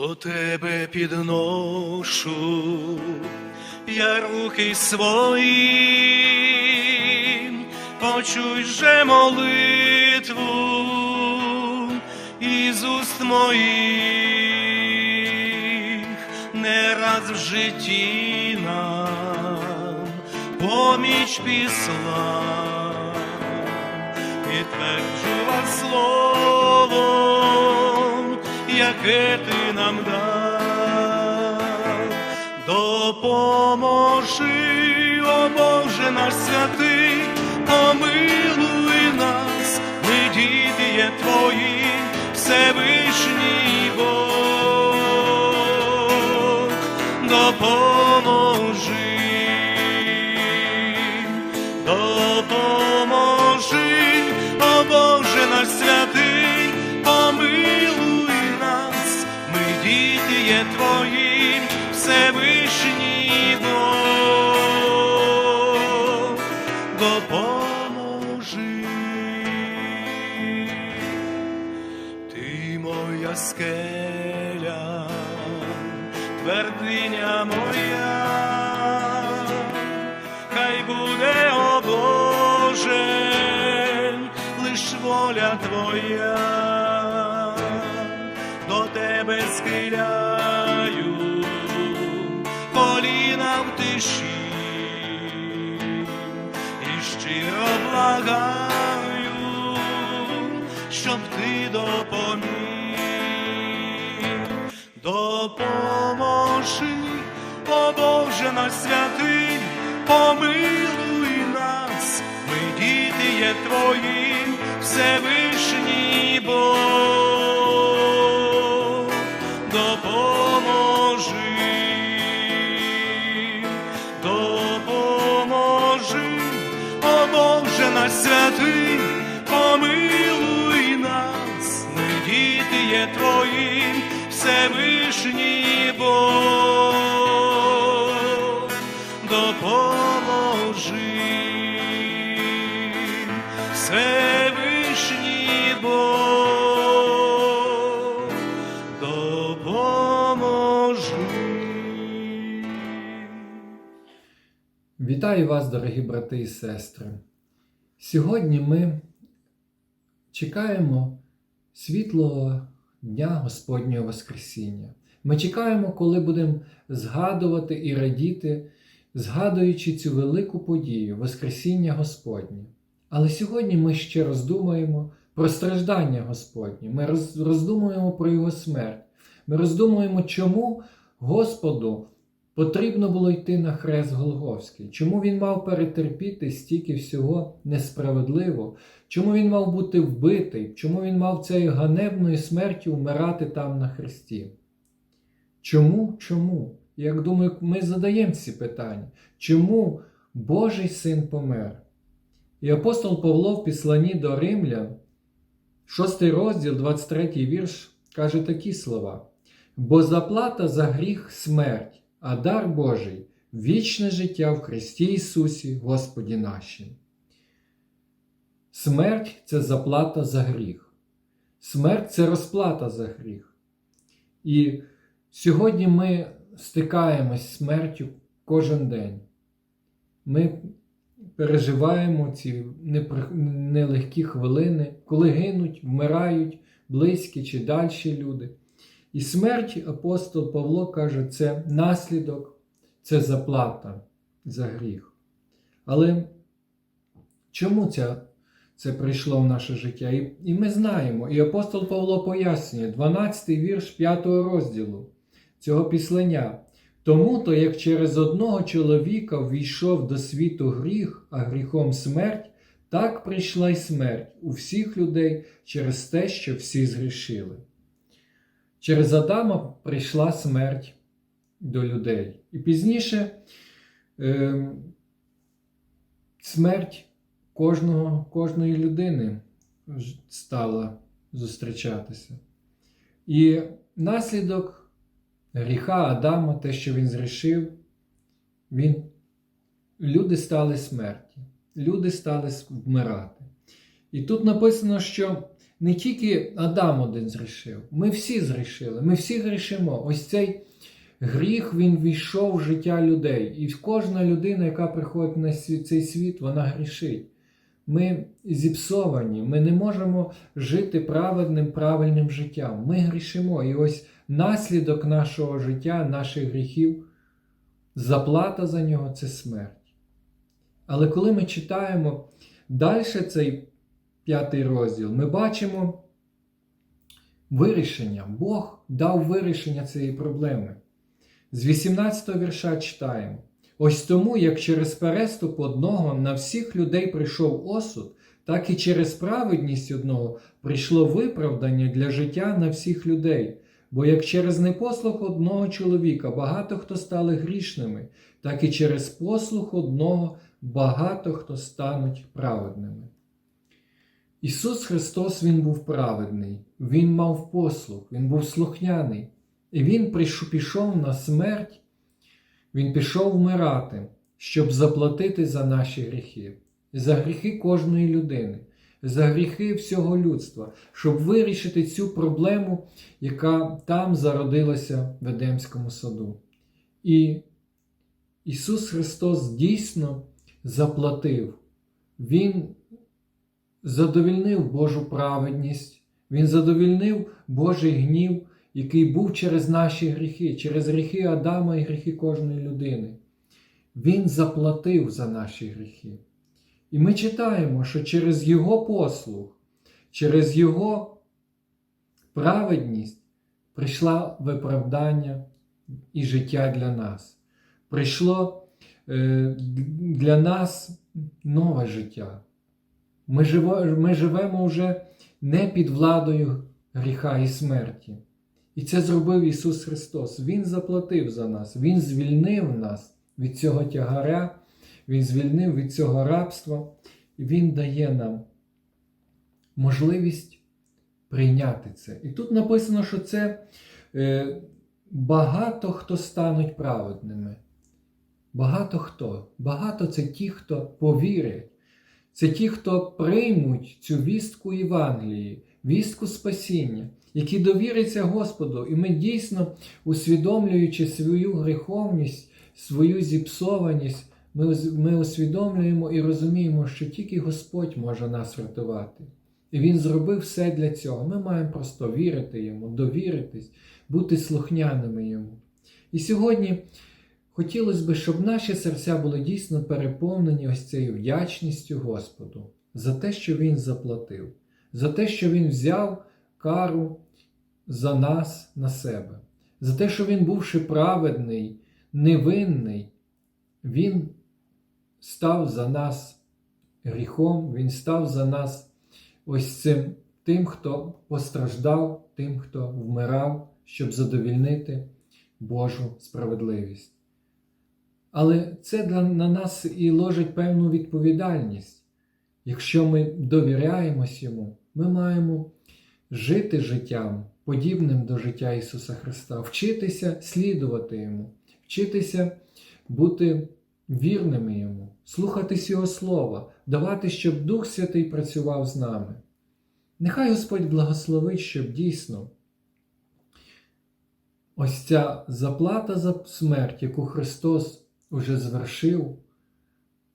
До тебе підношу я руки свої, почуй же молитву із уст моїх, не раз в житті нам поміч післа, підтверджував словом, яке ти нам дав, допоможи, о Боже наш святий, помилуй Всевишній Бог, допоможи. Ти твердиня моя, хай буде, о лиш воля Твоя, тиші, і щиро благаю, щоб ти допоміг, допоможи, о Боже наш святий, помилуй нас, ми діти є твої, Всевишній Бог, святий, помилуй нас, ми діти є твої, Всевишній Бог, допоможи, Всевишній Бог, допоможи. Вітаю вас, дорогі брати і сестри. Сьогодні ми чекаємо світлого Дня Господнього Воскресіння. Ми чекаємо, коли будемо згадувати і радіти, згадуючи цю велику подію Воскресіння Господнє. Але сьогодні ми ще роздумуємо про страждання Господнє. Ми роздумуємо про Його смерть. Ми роздумуємо, чому Господу потрібно було йти на хрест Голгофський. Чому він мав перетерпіти стільки всього несправедливо? Чому він мав бути вбитий? Чому він мав цією ганебною смертю вмирати там на хресті? Чому? Чому? Як думаю, ми задаємо ці питання. Чому Божий син помер? І апостол Павло в післанні до Римлян, 6 розділ, 23 вірш, каже такі слова: Бо заплата за гріх смерть, а дар Божий вічне життя в Христі Ісусі, Господі нашим. Смерть це заплата за гріх. Смерть це розплата за гріх. І сьогодні ми стикаємось з смертю кожен день. Ми переживаємо ці нелегкі хвилини, коли гинуть, вмирають близькі чи дальші люди. І смерть апостол Павло каже, це наслідок, це заплата за гріх. Але чому це, це прийшло в наше життя? І, і ми знаємо, і апостол Павло пояснює, 12 вірш 5 розділу цього післання. Тому то, як через одного чоловіка ввійшов до світу гріх, а гріхом смерть, так прийшла й смерть у всіх людей через те, що всі згрішили. Через Адама прийшла смерть до людей. І пізніше е, смерть кожного, кожної людини стала зустрічатися. І наслідок гріха Адама, те, що він зрішив, він, люди стали смерті, люди стали вмирати. І тут написано, що не тільки Адам один зрішив, ми всі зрішили, ми всі грішимо. Ось цей гріх він війшов в життя людей. І кожна людина, яка приходить на цей світ, вона грішить. Ми зіпсовані, ми не можемо жити праведним, правильним життям. Ми грішимо. І ось наслідок нашого життя, наших гріхів, заплата за нього це смерть. Але коли ми читаємо далі цей п'ятий розділ, ми бачимо вирішення. Бог дав вирішення цієї проблеми. З 18 вірша читаємо. Ось тому, як через переступ одного на всіх людей прийшов осуд, так і через праведність одного прийшло виправдання для життя на всіх людей. Бо як через непослух одного чоловіка багато хто стали грішними, так і через послух одного багато хто стануть праведними. Ісус Христос Він був праведний, Він мав послух, Він був слухняний, і Він пішов на смерть, Він пішов вмирати, щоб заплатити за наші гріхи, за гріхи кожної людини, за гріхи всього людства, щоб вирішити цю проблему, яка там зародилася в Едемському саду. І Ісус Христос дійсно заплатив. Він задовільнив Божу праведність, Він задовільнив Божий гнів, який був через наші гріхи, через гріхи Адама і гріхи кожної людини. Він заплатив за наші гріхи. І ми читаємо, що через Його послух, через Його праведність прийшла виправдання і життя для нас. Прийшло е, для нас нове життя. Ми, ми живемо вже не під владою гріха і смерті. І це зробив Ісус Христос. Він заплатив за нас, Він звільнив нас від цього тягаря, Він звільнив від цього рабства, і Він дає нам можливість прийняти це. І тут написано, що це е, багато хто стануть праведними. Багато хто. Багато це ті, хто повірять. Це ті, хто приймуть цю вістку Євангелії, вістку спасіння, які довіряться Господу, і ми дійсно, усвідомлюючи свою гріховність, свою зіпсованість, ми, ми усвідомлюємо і розуміємо, що тільки Господь може нас врятувати. І Він зробив все для цього. Ми маємо просто вірити Йому, довіритись, бути слухняними Йому. І сьогодні. Хотілося б, щоб наші серця були дійсно переповнені ось цією вдячністю Господу за те, що Він заплатив, за те, що Він взяв кару за нас на себе, за те, що Він, бувши праведний, невинний, Він став за нас гріхом, Він став за нас ось цим тим, хто постраждав, тим, хто вмирав, щоб задовільнити Божу справедливість. Але це на нас і ложить певну відповідальність. Якщо ми довіряємось Йому, ми маємо жити життям, подібним до життя Ісуса Христа, вчитися слідувати Йому, вчитися бути вірними Йому, слухатись Його Слова, давати, щоб Дух Святий працював з нами. Нехай Господь благословить, щоб дійсно ось ця заплата за смерть, яку Христос уже звершив,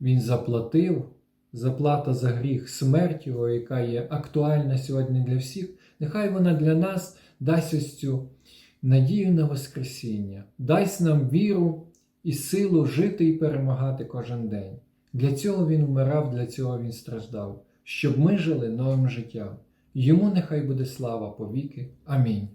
Він заплатив, заплата за гріх смерть Його, яка є актуальна сьогодні для всіх, нехай вона для нас дасть ось цю надію на Воскресіння, дасть нам віру і силу жити і перемагати кожен день. Для цього Він вмирав, для цього Він страждав, щоб ми жили новим життям. Йому нехай буде слава повіки. Амінь.